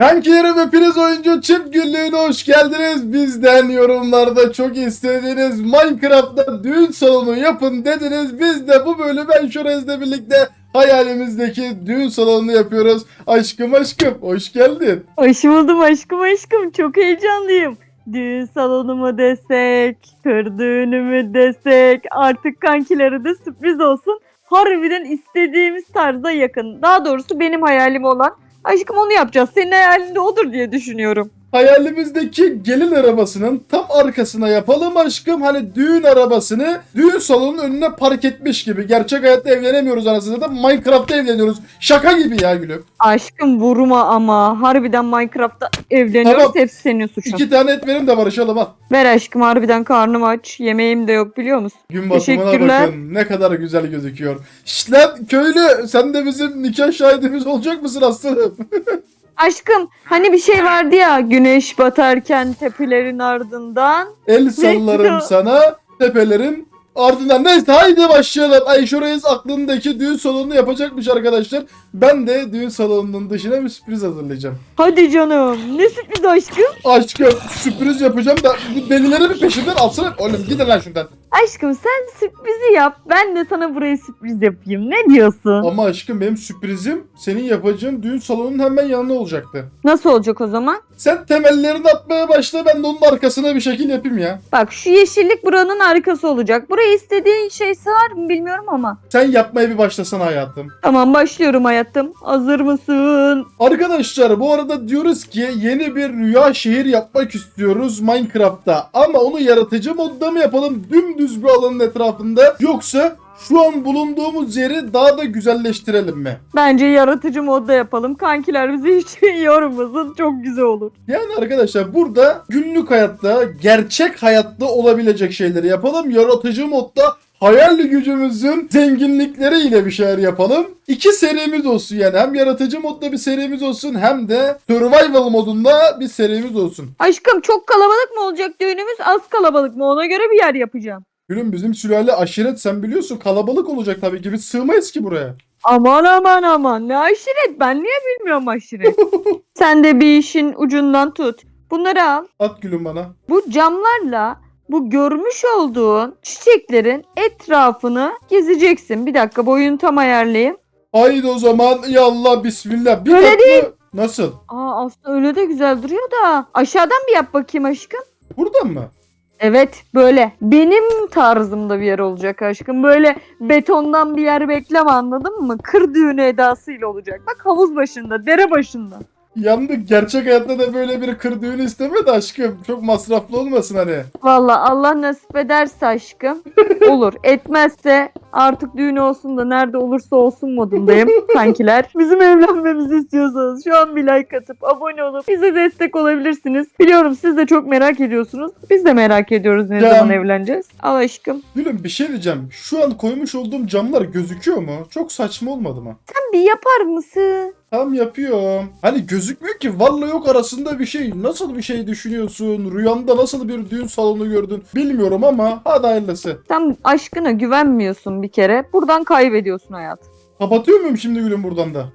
Kankilerim hepiniz oyuncu çift günlüğüne hoş geldiniz. Bizden yorumlarda çok istediğiniz Minecraft'ta düğün salonu yapın dediniz. Biz de bu bölümü Enşorez'le birlikte hayalimizdeki düğün salonunu yapıyoruz. Aşkım aşkım hoş geldin. Hoş buldum aşkım aşkım. Çok heyecanlıyım. Düğün salonu mu desek, kır düğünü mü desek, artık kankilere de sürpriz olsun. Harbiden istediğimiz tarza yakın. Daha doğrusu benim hayalim olan. Aşkım onu yapacağız. Senin hayalinde odur diye düşünüyorum. Hayalimizdeki gelin arabasının tam arkasına yapalım aşkım. Hani düğün arabasını düğün salonunun önüne park etmiş gibi. Gerçek hayatta evlenemiyoruz anasını da Minecraft'ta evleniyoruz. Şaka gibi ya gülüm. Aşkım vurma ama. Harbiden Minecraft'ta evleniyoruz. Tamam. Hepsi senin suçun. İki tane et verin de barışalım ha. Ver aşkım harbiden karnım aç. Yemeğim de yok biliyor musun? Gün batımına bakın ne kadar güzel gözüküyor. Şşt lan köylü sen de bizim nikah şahidimiz olacak mısın aslanım? Aşkım hani bir şey vardı ya güneş batarken tepelerin ardından. El sallarım sana tepelerin ardından. Neyse haydi başlayalım. Ayşe Reis aklındaki düğün salonunu yapacakmış arkadaşlar. Ben de düğün salonunun dışına bir sürpriz hazırlayacağım. Hadi canım ne sürpriz aşkım. Aşkım sürpriz yapacağım da bu delileri bir peşinden alsana. Oğlum gidin lan şuradan. Aşkım sen sürprizi yap ben de sana buraya sürpriz yapayım ne diyorsun? Ama aşkım benim sürprizim senin yapacağın düğün salonunun hemen yanında olacaktı. Nasıl olacak o zaman? Sen temellerini atmaya başla ben de onun arkasına bir şekil yapayım ya. Bak şu yeşillik buranın arkası olacak. Buraya istediğin şey sığar mı bilmiyorum ama. Sen yapmaya bir başlasana hayatım. Tamam başlıyorum hayatım. Hazır mısın? Arkadaşlar bu arada diyoruz ki yeni bir rüya şehir yapmak istiyoruz Minecraft'ta. Ama onu yaratıcı modda mı yapalım dümdüz bir alanın etrafında yoksa şu an bulunduğumuz yeri daha da güzelleştirelim mi? Bence yaratıcı modda yapalım. Kankiler bizi hiç yormasın. Çok güzel olur. Yani arkadaşlar burada günlük hayatta, gerçek hayatta olabilecek şeyleri yapalım. Yaratıcı modda hayal gücümüzün zenginlikleriyle bir şeyler yapalım. İki serimiz olsun yani. Hem yaratıcı modda bir serimiz olsun hem de survival modunda bir serimiz olsun. Aşkım çok kalabalık mı olacak düğünümüz az kalabalık mı ona göre bir yer yapacağım. Gülüm bizim sülale aşiret sen biliyorsun kalabalık olacak tabii ki. Biz sığmayız ki buraya. Aman aman aman ne aşiret ben niye bilmiyorum aşiret. Sen de bir işin ucundan tut. Bunları al. At gülüm bana. Bu camlarla bu görmüş olduğun çiçeklerin etrafını gezeceksin. Bir dakika boyunu tam ayarlayayım. Haydi o zaman yallah bismillah. Bir Öyle tatlı- Nasıl? Aa aslında öyle de güzel duruyor da. Aşağıdan bir yap bakayım aşkım. Buradan mı? Evet böyle benim tarzımda bir yer olacak aşkım. Böyle betondan bir yer bekleme anladın mı? Kır düğünü edasıyla olacak. Bak havuz başında, dere başında. Yandık. Gerçek hayatta da böyle bir kır düğünü istemedi aşkım. Çok masraflı olmasın hani. Valla Allah nasip ederse aşkım olur. Etmezse artık düğün olsun da nerede olursa olsun modundayım kankiler. Bizim evlenmemizi istiyorsanız şu an bir like atıp abone olup bize destek olabilirsiniz. Biliyorum siz de çok merak ediyorsunuz. Biz de merak ediyoruz ne Ya. zaman evleneceğiz. Al aşkım. Gülüm bir şey diyeceğim. Şu an koymuş olduğum camlar gözüküyor mu? Çok saçma olmadı mı? Sen bir yapar mısın? Tam yapıyorum. Hani gözükmüyor ki. Vallahi yok arasında bir şey. Nasıl bir şey düşünüyorsun? Rüyanda nasıl bir düğün salonu gördün? Bilmiyorum ama hadi hayırlısı. Sen aşkına güvenmiyorsun bir kere. Buradan kaybediyorsun hayat. Kapatıyor muyum şimdi gülüm buradan da?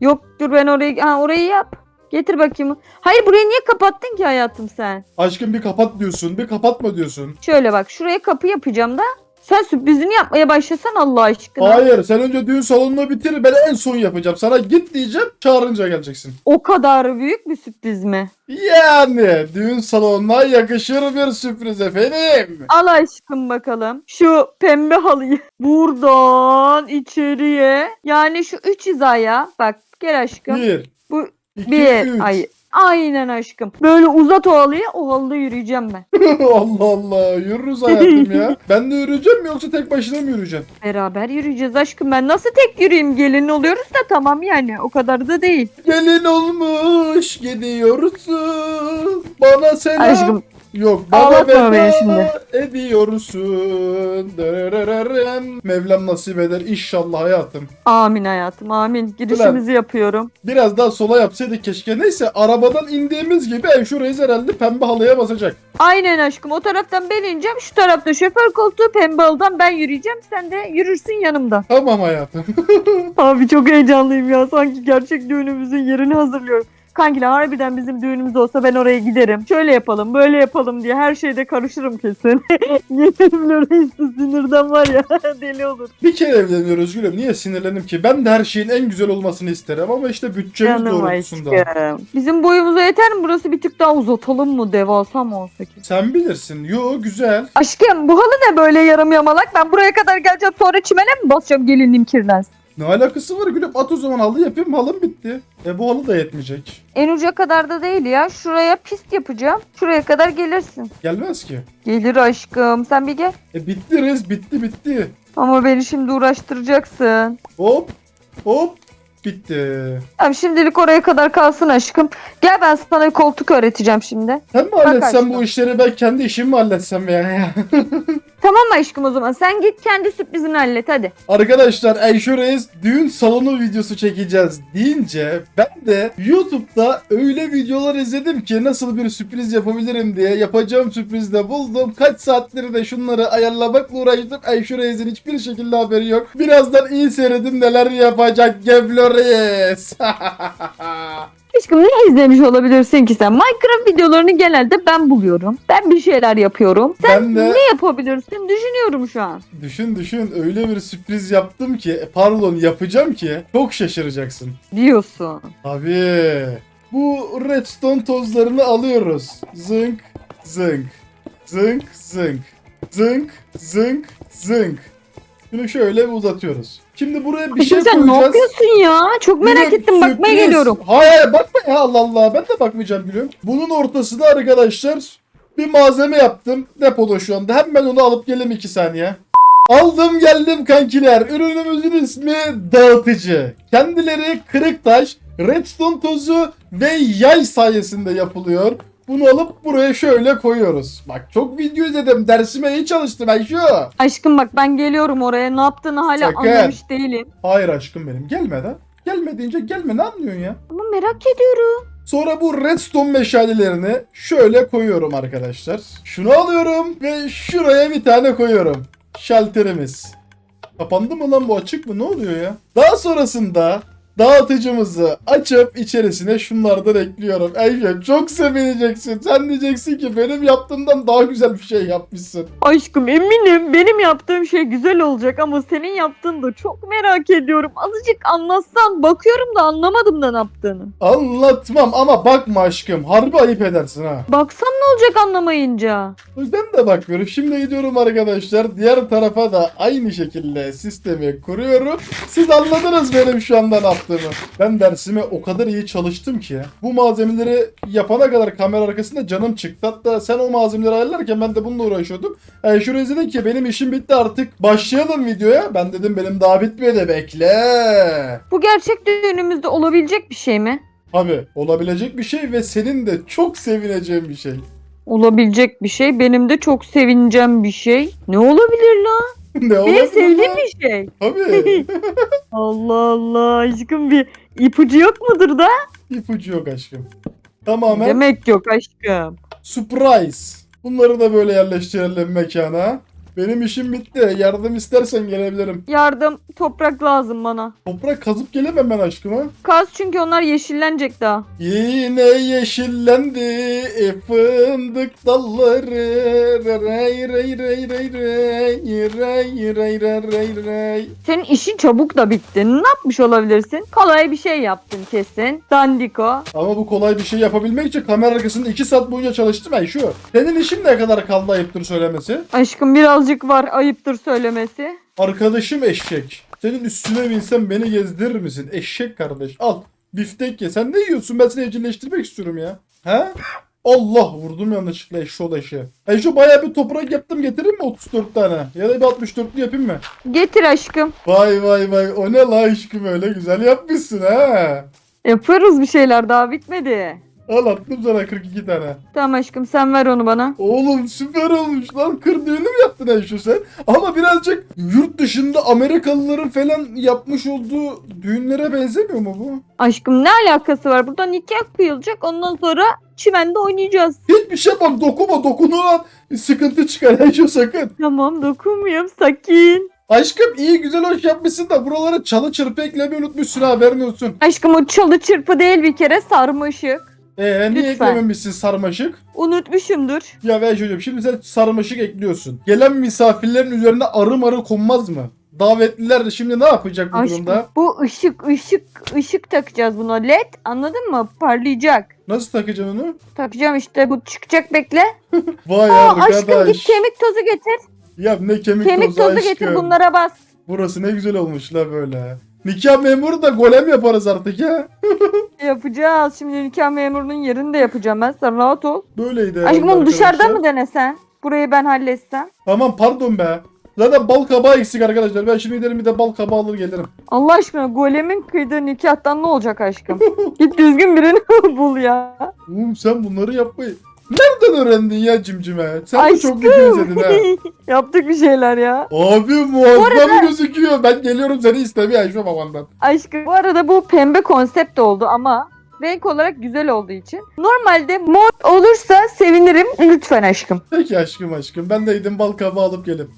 Yok dur ben orayı ha, orayı yap. Getir bakayım. Hayır burayı niye kapattın ki hayatım sen? Aşkım bir kapat diyorsun. Bir kapatma diyorsun. Şöyle bak şuraya kapı yapacağım da sen sürprizini yapmaya başlasan Allah aşkına. Hayır sen önce düğün salonunu bitir ben en son yapacağım. Sana git diyeceğim çağırınca geleceksin. O kadar büyük bir sürpriz mi? Yani düğün salonuna yakışır bir sürpriz efendim. Al aşkım bakalım. Şu pembe halıyı buradan içeriye yani şu üç hizaya bak gel aşkım. Bir, Bu iki, bir. üç. Ay, aynen aşkım. Böyle uzat o halıyı o halıda yürüyeceğim ben. Allah Allah yürürüz hayatım ya. Ben de yürüyeceğim mi yoksa tek başına mı yürüyeceksin? Beraber yürüyeceğiz aşkım. Ben nasıl tek yürüyeyim? Gelin oluyoruz da tamam yani. O kadar da değil. Gelin olmuş gidiyorsun. Bana selam. Aşkım Yok bana Ağlatma beni şimdi. ediyorsun. Dırırırırım. Mevlam nasip eder inşallah hayatım. amin hayatım amin. Girişimizi yapıyorum. Biraz daha sola yapsaydık keşke. Neyse arabadan indiğimiz gibi ev şurayı herhalde pembe halıya basacak. Aynen aşkım. O taraftan ben ineceğim. Şu tarafta şoför koltuğu pembe halıdan ben yürüyeceğim. Sen de yürürsün yanımda. Tamam hayatım. Abi çok heyecanlıyım ya. Sanki gerçek düğünümüzün yerini hazırlıyorum. Kankiler harbiden bizim düğünümüz olsa ben oraya giderim. Şöyle yapalım böyle yapalım diye her şeyde karışırım kesin. Yeterim Loreis de sinirden var ya deli olur. Bir kere evleniyoruz gülüm. Niye sinirlendim ki? Ben de her şeyin en güzel olmasını isterim ama işte bütçemiz Canım doğrultusunda. aşkım. Bizim boyumuza yeter mi? Burası bir tık daha uzatalım mı? Devasa mı olsa ki? Sen bilirsin. Yo güzel. Aşkım bu halı ne böyle yarım yamalak? Ben buraya kadar geleceğim sonra çimene mi basacağım gelinliğim kirlensin? Ne alakası var gülüm? At o zaman halı yapayım. Halım bitti. E bu halı da yetmeyecek. En uca kadar da değil ya. Şuraya pist yapacağım. Şuraya kadar gelirsin. Gelmez ki. Gelir aşkım. Sen bir gel. E bitti rez. Bitti bitti. Ama beni şimdi uğraştıracaksın. Hop. Hop. Bitti. Tamam şimdilik oraya kadar kalsın aşkım. Gel ben sana koltuk öğreteceğim şimdi. Sen mi halletsen aşkım. bu işleri ben kendi işimi mi halletsem ya? Tamam aşkım o zaman? Sen git kendi sürprizini hallet hadi. Arkadaşlar Ayşe Reis düğün salonu videosu çekeceğiz deyince ben de YouTube'da öyle videolar izledim ki nasıl bir sürpriz yapabilirim diye yapacağım sürprizi de buldum. Kaç saatleri de şunları ayarlamakla uğraştım. Ayşe Reis'in hiçbir şekilde haberi yok. Birazdan iyi seyredin neler yapacak Gevlo Reis. Aşkım ne izlemiş olabilirsin ki sen? Minecraft videolarını genelde ben buluyorum. Ben bir şeyler yapıyorum. ben de Ne yapabilirsin? Düşünüyorum şu an. düşün düşün öyle bir sürpriz yaptım ki pardon yapacağım ki çok şaşıracaksın. Diyorsun. Tabii. Bu redstone tozlarını alıyoruz. Zınk, zınk. Zınk, zınk. Zınk, zınk, zınk. Bunu şöyle bir uzatıyoruz. Şimdi buraya bir Aşkım şey sen koyacağız. ne yapıyorsun ya? Çok merak Gülüm, ettim bakmaya sürpriz. geliyorum. Hayır hayır, bakma ya Allah Allah. Ben de bakmayacağım gülüm. Bunun ortasında arkadaşlar bir malzeme yaptım. Depoda şu anda. Hemen onu alıp geleyim iki saniye. Aldım geldim kankiler. Ürünümüzün ismi dağıtıcı. Kendileri kırık taş, redstone tozu ve yay sayesinde yapılıyor. Bunu alıp buraya şöyle koyuyoruz. Bak çok video izledim. Dersime iyi çalıştım ben şu. Aşkım bak ben geliyorum oraya. Ne yaptığını hala Sakın. anlamış değilim. Hayır aşkım benim. Gelmeden. Gelme deyince gelme ne anlıyorsun ya? Ama merak ediyorum. Sonra bu redstone meşalelerini şöyle koyuyorum arkadaşlar. Şunu alıyorum ve şuraya bir tane koyuyorum. Şalterimiz. Kapandı mı lan bu açık mı? Ne oluyor ya? Daha sonrasında dağıtıcımızı açıp içerisine şunlardan ekliyorum. Eyşe çok sevineceksin. Sen diyeceksin ki benim yaptığımdan daha güzel bir şey yapmışsın. Aşkım eminim benim yaptığım şey güzel olacak ama senin yaptığını da çok merak ediyorum. Azıcık anlatsan bakıyorum da anlamadım da ne yaptığını. Anlatmam ama bakma aşkım. Harbi ayıp edersin ha. Baksan ne olacak anlamayınca? Ben de bakmıyorum. Şimdi gidiyorum arkadaşlar. Diğer tarafa da aynı şekilde sistemi kuruyorum. Siz anladınız benim şu anda ne yaptığımı. Ben dersime o kadar iyi çalıştım ki. Bu malzemeleri yapana kadar kamera arkasında canım çıktı. Hatta sen o malzemeleri ayarlarken ben de bununla uğraşıyordum. Yani şuraya dedim ki benim işim bitti artık. Başlayalım videoya. Ben dedim benim daha bitmedi bekle. Bu gerçek düğünümüzde olabilecek bir şey mi? Abi olabilecek bir şey ve senin de çok sevineceğin bir şey. Olabilecek bir şey. Benim de çok sevineceğim bir şey. Ne olabilir lan? ne Benim olabilir sevdiğim lan? bir şey. Tabii. Allah Allah aşkım bir ipucu yok mudur da? İpucu yok aşkım. Tamamen Demek yok aşkım. surprise. Bunları da böyle yerleştirelim mekana. Benim işim bitti. Yardım istersen gelebilirim. Yardım toprak lazım bana. Toprak kazıp gelemem ben aşkıma. Kaz çünkü onlar yeşillenecek daha. Yine yeşillendi e, fındık dalları. Rey rey rey rey rey rey rey rey rey rey. Senin işin çabuk da bitti. Ne yapmış olabilirsin? Kolay bir şey yaptın kesin. Dandiko. Ama bu kolay bir şey yapabilmek için kamera arkasında 2 saat boyunca çalıştım ben şu. Senin işin ne kadar kaldı ayıptır söylemesi? Aşkım birazcık var ayıptır söylemesi. Arkadaşım eşek. Senin üstüne binsem beni gezdirir misin? Eşek kardeş. Al. Biftek ye. Sen ne yiyorsun? Ben seni evcilleştirmek istiyorum ya. He? Allah vurdum yanlışlıkla eşşoğlu eşeğe. Eşo bayağı bir toprak yaptım getireyim mi 34 tane? Ya da bir 64'lü yapayım mı? Getir aşkım. Vay vay vay o ne la aşkım öyle güzel yapmışsın ha. Yaparız bir şeyler daha bitmedi. Al attım sana 42 tane. Tamam aşkım sen ver onu bana. Oğlum süper olmuş lan. Kır düğünü mü yaptın Ayşe sen? Ama birazcık yurt dışında Amerikalıların falan yapmış olduğu düğünlere benzemiyor mu bu? Aşkım ne alakası var? Burada nikah kıyılacak ondan sonra çimende oynayacağız. Hiçbir şey bak dokunma dokunulan sıkıntı çıkar Ayşe sakın. Tamam dokunmuyorum sakin. Aşkım iyi güzel hoş yapmışsın da buralara çalı çırpı eklemeyi unutmuşsun haberin olsun. Aşkım o çalı çırpı değil bir kere sarmaşık. Ee niye Lütfen. eklememişsin sarmaşık? Unutmuşumdur. Ya ver çocuğum şimdi sen sarmaşık ekliyorsun. Gelen misafirlerin üzerine arı marı konmaz mı? Davetliler de şimdi ne yapacak bu Aşkım durumda? bu ışık ışık ışık takacağız buna led anladın mı? Parlayacak. Nasıl takacaksın onu? Takacağım işte bu çıkacak bekle. Vay Aa, arkadaş. aşkım git kemik tozu getir. Ya ne kemik, Kemik tozu, tozu aşkım. getir bunlara bas. Burası ne güzel olmuş la böyle. Nikah memuru da golem yaparız artık ya. Yapacağız. Şimdi nikah memurunun yerini de yapacağım ben. Sen rahat ol. Böyleydi Aşkım herhalde onu dışarıda arkadaşlar. mı denesen? Burayı ben halletsem. Tamam pardon be. Zaten bal kabağı eksik arkadaşlar. Ben şimdi giderim bir de bal kabağı alır gelirim. Allah aşkına golemin kıydığı nikahtan ne olacak aşkım? Git düzgün birini bul ya. Oğlum sen bunları yapmayı nereden öğrendin ya cimcime? Sen de Aşkım. çok kötü izledin ha. Yaptık bir şeyler ya. Abi muazzam gözüküyor. Ben geliyorum seni istemeye Ayşe babandan. Aşkım bu arada bu pembe konsept oldu ama renk olarak güzel olduğu için. Normalde mor olursa sevinirim lütfen aşkım. Peki aşkım aşkım. Ben de gidin bal kabağı alıp gelip.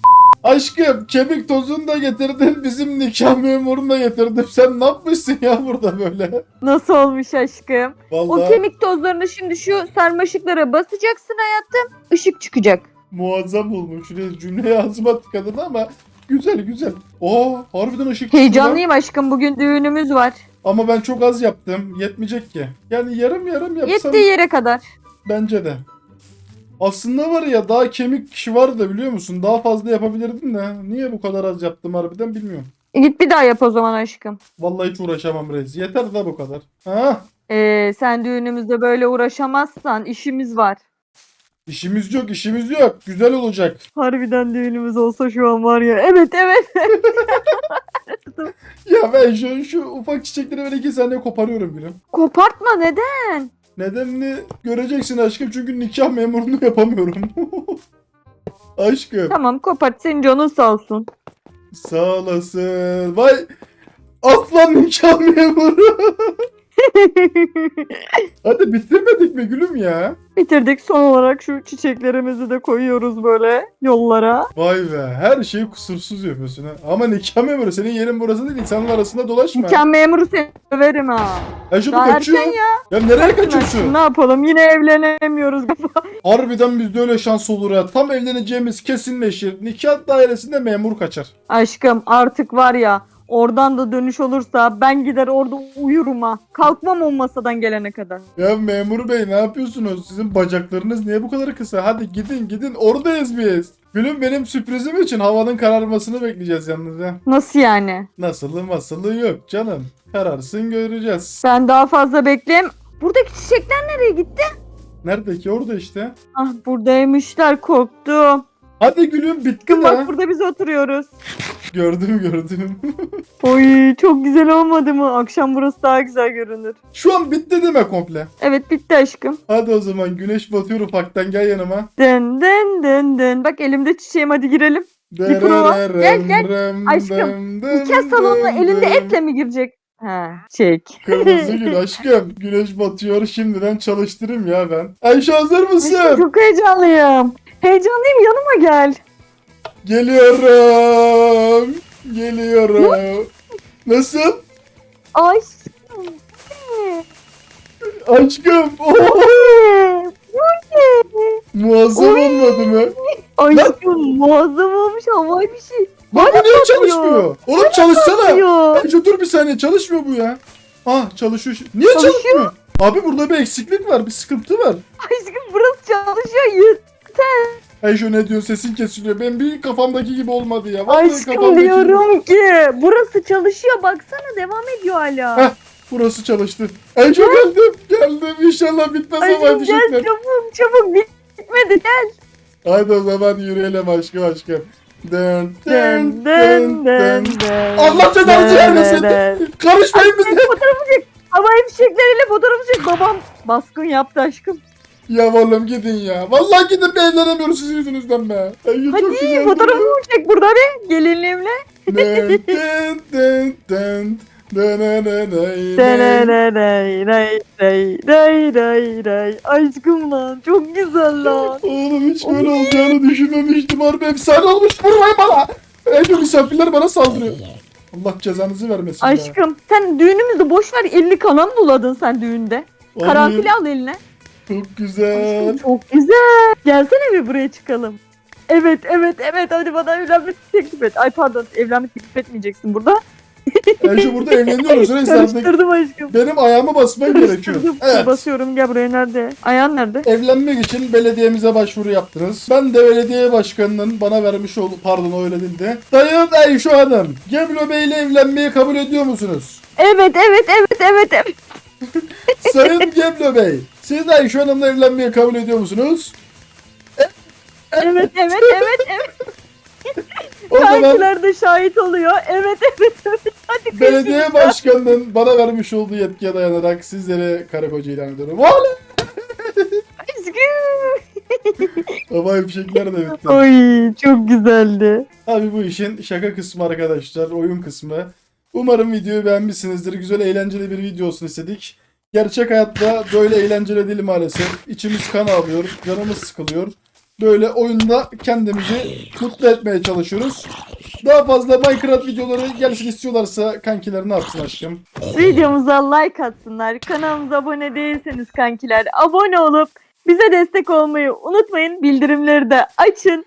Aşkım kemik tozunu da getirdin. Bizim nikah memurunu da getirdim. Sen ne yapmışsın ya burada böyle? Nasıl olmuş aşkım? Vallahi O kemik tozlarını şimdi şu sarmaşıklara basacaksın hayatım. Işık çıkacak. muazzam olmuş. Şuraya cümleye ağzıma tıkadın ama güzel güzel. Oo harbiden ışık çıktı lan. Heyecanlıyım aşkım bugün düğünümüz var. Ama ben çok az yaptım. Yetmeyecek ki. Yani yarım yarım yapsam Yettiği yere kadar. bence de. Aslında var ya daha kemik kişi vardı da biliyor musun? Daha fazla yapabilirdim de. Niye bu kadar az yaptım harbiden bilmiyorum. E git bir daha yap o zaman aşkım. Vallahi hiç uğraşamam Rez. Yeter de bu kadar. Ha? Ee, sen düğünümüzde böyle uğraşamazsan işimiz var. İşimiz yok, işimiz yok. Güzel olacak. Harbiden düğünümüz olsa şu an var ya. Evet evet. Ya ben şu, şu ufak çiçekleri böyle iki saniye koparıyorum gülüm. Kopartma neden? Nedenini göreceksin aşkım çünkü nikah memurunu yapamıyorum. aşkım. Tamam kopart senin canın sağ olsun. Sağ olasın. Vay aslan nikah memuru. Hadi bitirmedik mi gülüm ya? Bitirdik son olarak şu çiçeklerimizi de koyuyoruz böyle yollara. Vay be her şeyi kusursuz yapıyorsun ha. Ama nikah memuru senin yerin burası değil insanlar arasında dolaşma. Nikah memuru seni överim ha. Ya şu bu Daha kaçıyor. erken Ya. nereye kaçıyorsun? Ne yapalım yine evlenemiyoruz. Harbiden bizde öyle şans olur ha. Tam evleneceğimiz kesinleşir. Nikah dairesinde memur kaçar. Aşkım artık var ya oradan da dönüş olursa ben gider orada uyurum ha. Kalkmam o masadan gelene kadar. Ya memur bey ne yapıyorsunuz? Sizin bacaklarınız niye bu kadar kısa? Hadi gidin gidin oradayız biz. Gülüm benim sürprizim için havanın kararmasını bekleyeceğiz yalnız ya. Nasıl yani? Nasılı masılı yok canım. Kararsın göreceğiz. Ben daha fazla bekleyeyim. Buradaki çiçekler nereye gitti? Nerede ki orada işte. Ah buradaymışlar korktum. Hadi gülüm bitti Bak la. burada biz oturuyoruz. Gördüm gördüm. Oy çok güzel olmadı mı? Akşam burası daha güzel görünür. Şu an bitti değil mi komple? Evet bitti aşkım. Hadi o zaman güneş batıyor ufaktan gel yanıma. Den den den den. Bak elimde çiçeğim hadi girelim. Bir prova. Gel, gel. Aşkım, Nikah salonuna elinde etle mi girecek? Ha çek. Kırmızı gül aşkım. Güneş batıyor şimdiden çalıştırayım ya ben. Ayşe hazır Aşkım mısın? çok heyecanlıyım. Heyecanlıyım yanıma gel. Geliyorum. Geliyorum. Nasıl? Aşkım. Aşkım. Ne? muazzam Oy. olmadı mı? Aşkım muazzam olmuş havai bir şey. Lan bu niye çalışmıyor? Oğlum çalışsana. Yapıyor. Ayşe dur bir saniye çalışmıyor bu ya. Ah çalışıyor. şimdi. Niye Çalışıyor. çalışmıyor? Abi burada bir eksiklik var. Bir sıkıntı var. Aşkım burası çalışıyor. Yut. Ayşe ne diyorsun sesin kesiliyor. Ben bir kafamdaki gibi olmadı ya. Vallahi Aşkım kafamdaki gibi. diyorum ki burası çalışıyor. Baksana devam ediyor hala. Heh. Burası çalıştı. Ayşe geldim. Geldim. İnşallah bitmez ama Aşkım gel fişekler. çabuk çabuk bitmedi gel. Hadi o zaman yürüyelim aşkım aşkım. Dön den den den. Allah cezanızı vermesin. Karışmayın bize. Fotoğrafı çek. Havai fişekleriyle fotoğrafı çek. Babam baskın yaptı aşkım. Ya oğlum gidin ya. Vallahi gidip evlenemiyoruz sizin yüzünüzden be. Çok Hadi güzel. fotoğrafımı çek burada bir gelinliğimle. Dın dın dın dın. Dın dın dın dın. Ney, ney. Aşkım lan çok güzel lan. Oğlum hiç böyle olacağını düşünmemiştim. Harbi efsane olmuş. Vurmayın bana. Ece misafirler bana saldırıyor. Allah cezanızı vermesin ya. Aşkım sen düğünümüzde boş ver elini kana mı buladın sen düğünde? Abi, Karanfili al eline. Çok güzel. Çok güzel. Gelsene bir buraya çıkalım. Evet evet evet hadi bana evlenmek teklif et. Ay pardon evlenmek teklif etmeyeceksin burada. Ece burada evleniyoruz. Artık Karıştırdım aşkım. benim ayağımı basman gerekiyor. Evet. Basıyorum gel buraya nerede? Ayağın nerede? Evlenmek için belediyemize başvuru yaptınız. Ben de belediye başkanının bana vermiş olduğu, pardon öyle değil de. Sayın Ayşe Hanım, Geblo Bey ile evlenmeyi kabul ediyor musunuz? Evet evet evet evet evet. Sayın Geblo Bey, siz de Ayşe Hanım'la evlenmeyi kabul ediyor musunuz? Evet evet evet evet. O zaman de şahit oluyor. Evet evet evet. Hadi belediye başkanının bana vermiş olduğu yetkiye dayanarak sizlere karı koca ilan ediyorum. Aşkım. Havai fişekler de bitti. Oy çok güzeldi. Abi bu işin şaka kısmı arkadaşlar, oyun kısmı. Umarım videoyu beğenmişsinizdir. Güzel eğlenceli bir video olsun istedik. Gerçek hayatta böyle eğlenceli değil maalesef. İçimiz kan ağlıyor, canımız sıkılıyor. Böyle oyunda kendimizi mutlu etmeye çalışıyoruz. Daha fazla Minecraft videoları gelsin istiyorlarsa kankiler ne yapsın aşkım? Videomuza like atsınlar. Kanalımıza abone değilseniz kankiler abone olup bize destek olmayı unutmayın. Bildirimleri de açın.